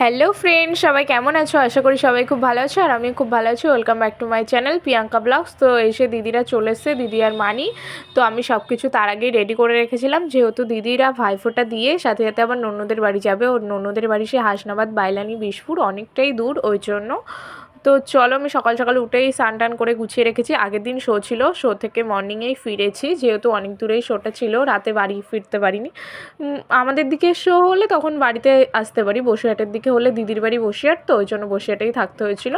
Hello friend সবাই কেমন আছো? আশা করি সবাই খুব ভালো আছো আর আমি খুব ভালো আছি। Welcome back to my channel Priyanka blogs তো এসে দিদিরা চলে এসছে, দিদি আর মানি। তো আমি সব কিছু তার আগেই রেডি করে রেখেছিলাম। যেহেতু দিদিরা ভাইফোঁটা দিয়ে সাথে সাথে আবার ননদের বাড়ি যাবে। ওর ননদের বাড়ি সে হাসনাবাদ, বাইলানি বিশপুর অনেকটাই দূর, ওই জন্য। তো চলো আমি সকাল সকাল উঠেই স্নান টান করে গুছিয়ে রেখেছি। আগের দিন শো ছিল, শো থেকে মর্নিংয়েই ফিরেছি। যেহেতু অনেক দূরেই শোটা ছিল, রাতে বাড়ি ফিরতে পারিনি। আমাদের দিকে শো হলে তখন বাড়িতে আসতে পারি, বসিরহাটের দিকে হলে দিদির বাড়ি বসিরহাট, তো ওই জন্য বসিরহাটেই থাকতে হয়েছিল।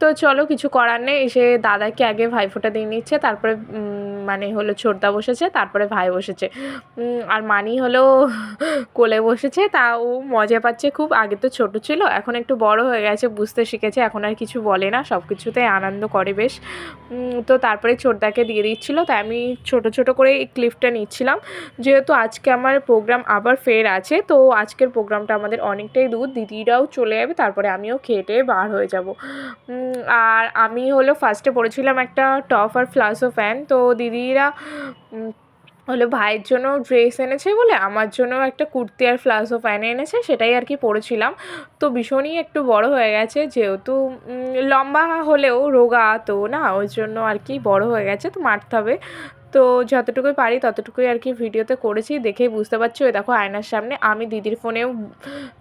তো চলো কিছু করার নেই, এসে দাদাকে আগে ভাইফোঁটা দিয়ে নিচ্ছে, তারপরে মানে হলো ছোটদা বসেছে, তারপরে ভাই বসেছে। আর মানি হলো কোলে বসেছে, তা ও মজা পাচ্ছে, খুব আগে তো ছোট ছিল, এখন একটু বড় হয়ে গেছে, বুঝতে শিখেছে, এখন আর কিছু বলে না সব কিছুতেই আনন্দ করে বেশ। তো তারপরে ছোটদাকে দিয়ে দিচ্ছিল, তাই আমি ছোট ছোট করে এই ক্লিপটা নিচ্ছিলাম। যেহেতু আজকে আমার প্রোগ্রাম আবার ফের আছে, তো আজকের প্রোগ্রামটা আমাদের অনেকটাই দূর। দিদিরাও চলে যাবে, তারপরে আমিও খেটে বার হয়ে যাব। আর আমি হলো ফার্স্টে পড়েছিলাম একটা টপ আর ফ্লাসো ফ্যান তো দিদিরা হলো ভাইয়ের জন্য ড্রেস এনেছে বলে, আমার জন্য একটা কুর্তি আর ফ্লাসো প্যান্ট এনেছে, সেটাই আর কি পরেছিলাম। তো ভীষণই একটু বড় হয়ে গেছে, যেহেতু লম্বা হলেও রোগা তো না, ওই জন্য আর কি বড় হয়ে গেছে, তো মারতে হবে। তো যতটুকুই পারি ততটুকুই আর কি ভিডিওতে করেছি, দেখেই বুঝতে পারছি। ওই দেখো আয়নার সামনে আমি দিদির ফোনেও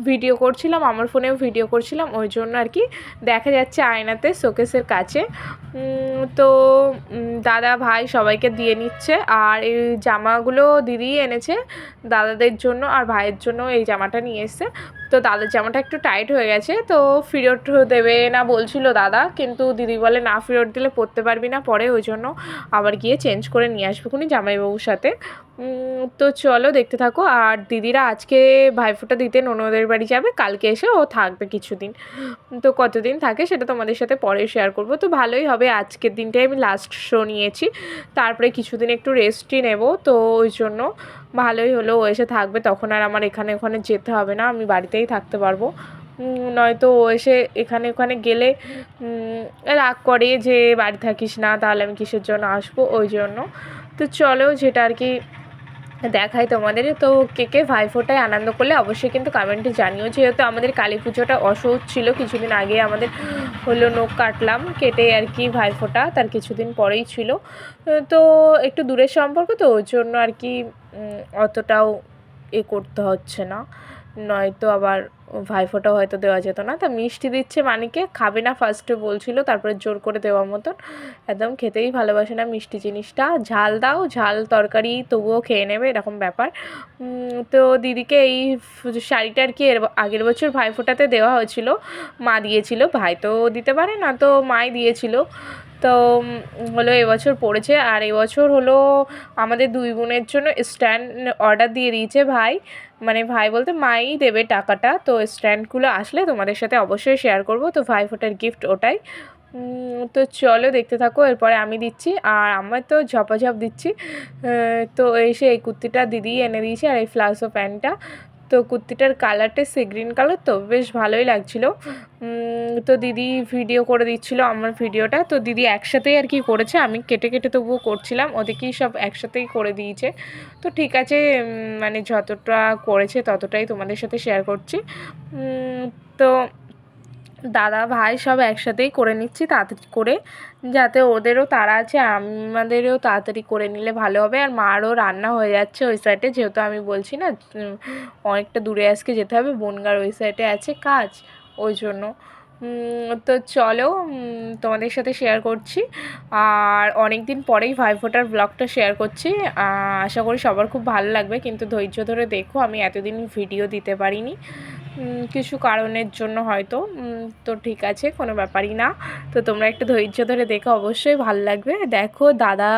ভিডিও করছিলাম, আমার ফোনেও ভিডিও করছিলাম, ওই জন্য আর কি দেখা যাচ্ছে আয়নাতে শোকেসের কাছে। তো দাদা ভাই সবাইকে দিয়ে নিচ্ছে, আর এই জামাগুলো দিদি এনেছে, দাদাদের জন্য আর ভাইয়ের জন্য এই জামাটা নিয়ে এসছে। তো দাদার জামাটা একটু টাইট হয়ে গেছে, তো ফেরত দেবে না বলছিল দাদা, কিন্তু দিদি বলে, না ফেরত দিলে পরতে পারবি না পরে, ওই জন্য আবার গিয়ে চেঞ্জ করে নিয়ে আসবে খুনি জামাইবাবুর সাথে। তো চলো দেখতে থাকো, আর দিদিরা আজকে ভাইফোঁটা দিতে ননদের বাড়ি যাবে, কালকে এসে ও থাকবে কিছুদিন। তো কতদিন থাকে সেটা তোমাদের সাথে পরে শেয়ার করব। তো ভালোই হবে, আজকের দিনটাই আমি লাস্ট শো নিয়েছি, তারপরে কিছুদিন একটু রেস্টই নেব, তো ওই জন্য ভালোই হলো, ও এসে থাকবে, তখন আর আমার এখানে ওখানে যেতে হবে না, আমি বাড়িতেই থাকতে পারব। নয়তো ও এসে এখানে ওখানে গেলে রাগ করে যে বাড়ি থাকিস না, তাহলে আমি কিসের জন্য আসব, ওই জন্য। তো চলো, যেটা আর কি দেখাই তোমাদের। তো কে কে ভাইফোঁটায় আনন্দ করলে অবশ্যই কিন্তু কমেন্টে জানিও। যেহেতু আমাদের কালী পুজোটা অসহজ ছিল, কিছুদিন আগে আমাদের হলো নখ কাটলাম, কেটে আর কি ভাইফোঁটা, তার কিছুদিন পরেই ছিল। তো একটু দূরের সম্পর্ক তো, ওই জন্য আর কি অতটাও এ করতে হচ্ছে না। নয়তো আবার ভাইফোঁটা হয়তো দেওয়া যেত না। তা মিষ্টি দিচ্ছে মানিকে, খাবে না ফার্স্টে বলছিল, তারপরে জোর করে দেওয়ার মতন। একদম খেতেই ভালোবাসে না মিষ্টি জিনিসটা। ঝাল দাও, ঝাল তরকারি তবুও খেয়ে নেবে, এরকম ব্যাপার। তো দিদিকে এই শাড়িটা আর কি এর আগের বছর ভাইফোঁটাতে দেওয়া হয়েছিল। মা দিয়েছিল, ভাই তো দিতে পারে না, তো মাই দিয়েছিল। তো হলো এবছর পড়েছে, আর এবছর হলো আমাদের দুই বোনের জন্য স্ট্যান্ড অর্ডার দিয়ে দিয়েছে ভাই। মানে ভাই বলতে মাই দেবে টাকাটা, তো স্ট্যান্ডগুলো আসলে তোমাদের সাথে অবশ্যই শেয়ার করব। তো ভাই ফোটার গিফট ওটাই তো চলো দেখতে থাকো, এরপরে আমি দিচ্ছি। আর আমার তো ঝপাঝপ দিচ্ছি। তো এসে এই কুর্তিটা দিদি এনে দিয়েছে আর এই ফ্লাসো প্যান্টটা। তো কুর্তিটার কালারটা সে গ্রিন কালার তো বেশ ভালোই লাগছিল। তো দিদি ভিডিও করে দিচ্ছিল আমার ভিডিওটা তো দিদি একসাথেই আর কি করেছে, আমি কেটে কেটে তবুও করছিলাম, ওদেরকেই সব একসাথেই করে দিয়েছে। তো ঠিক আছে মানে যতটা করেছে ততটাই তোমাদের সাথে শেয়ার করছি। তো দাদা ভাই সব একসাথেই করে নিচ্ছি তাড়াতাড়ি করে, যাতে ওদেরও তাড়া আছে, আমাদেরও তাড়াতাড়ি করে নিলে ভালো হবে। আর মারও রান্না হয়ে যাচ্ছে ওই সাইডে যেহেতু আমি বলছি না অনেকটা দূরে আজকে যেতে হবে, বনগার ওই সাইডে আছে কাজ, ওই জন্য। তো চলো তোমাদের সাথে শেয়ার করছি। আর অনেক দিন পরেই ভাইফোঁটার ব্লগটা শেয়ার করছি। আশা করি সবার খুব ভালো লাগবে, কিন্তু ধৈর্য ধরে দেখো, আমি এতদিন ভিডিও দিতে পারিনি। কিছু কারণের জন্য হয়তো তো ঠিক আছে, কোনো ব্যাপারই না। তো তোমরা একটু ধৈর্য ধরে দেখো, অবশ্যই ভালো লাগবে। দেখো, দাদা,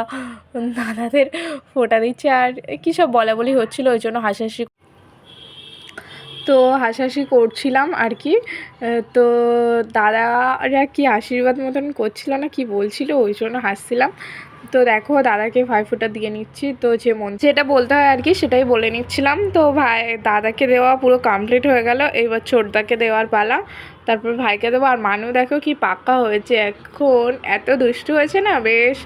দাদাদের ফোটা দিচ্ছে, আর কী সব বলা বলি হচ্ছিল, ওই জন্য হাসাহাসি তো হাসাহাসি করছিলাম আর কি। তো দাদারা কি আশীর্বাদ মতন করছিল না কি বলছিল, ওই জন্য হাসছিলাম। তো দেখো, দাদাকে ভাইফোঁটা দিয়ে নিচ্ছি। তো যে মন, যেটা বলতে হয় আর কি, সেটাই বলে নিচ্ছিলাম। তো ভাই, দাদাকে দেওয়া পুরো কমপ্লিট হয়ে গেল। এবার ছোটদাকে দেওয়ার পালা। তারপর ভাইকে দেবো। আর মানু, দেখো কি পাক্কা হয়েছে। এখন এত দুষ্টু হয়েছে না, বেশ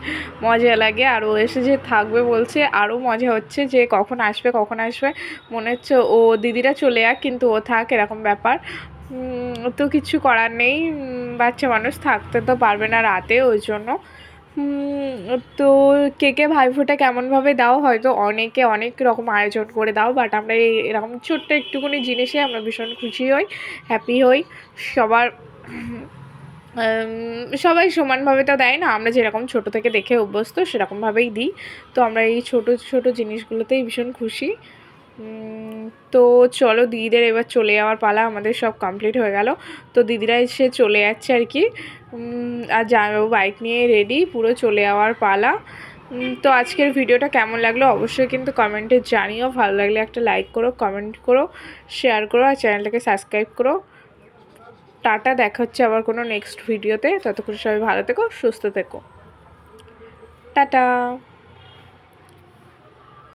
মজা লাগে। আর ও এসে যে থাকবে বলছে আরও মজা হচ্ছে যে কখন আসবে কখন আসবে। মনে হচ্ছে ও দিদিরা চলে যাক, কিন্তু ও থাক, এরকম ব্যাপার। তো কিছু করার নেই। বাচ্চা মানুষ থাকতে তো পারবে না রাতে, ওই জন্য। তো কে কে ভাইফোঁটা কেমনভাবে দাও? হয়তো অনেকে অনেক রকম আয়োজন করে দাও বাট আমরা এরকম ছোট্ট একটুখানি জিনিসে আমরা ভীষণ খুশি হই হ্যাপি হই। সবার সবাই সমানভাবে তো দেয় না, আমরা যেরকম ছোট থেকে দেখে অভ্যস্ত সেরকমভাবেই দিই। তো আমরা এই ছোট ছোট জিনিসগুলোতেই ভীষণ খুশি। তো চলো দিদিদের এবার চলে যাওয়ার পালা, আমাদের সব কমপ্লিট হয়ে গেল। তো দিদিরা এসে চলে যাচ্ছে আর কি। আর জামাইবাবু বাইক নিয়ে রেডি পুরো চলে যাওয়ার পালা। তো আজকের ভিডিওটা কেমন লাগল অবশ্যই কিন্তু কমেন্টে জানিও। ভালো লাগলে একটা লাইক করো কমেন্ট করো শেয়ার করো, আর চ্যানেলটাকে সাবস্ক্রাইব করো। টাটা, দেখা হচ্ছে আবার কোনো নেক্সট ভিডিওতে ততক্ষণ সবাই ভালো থেকো, সুস্থ থেকো। টাটা।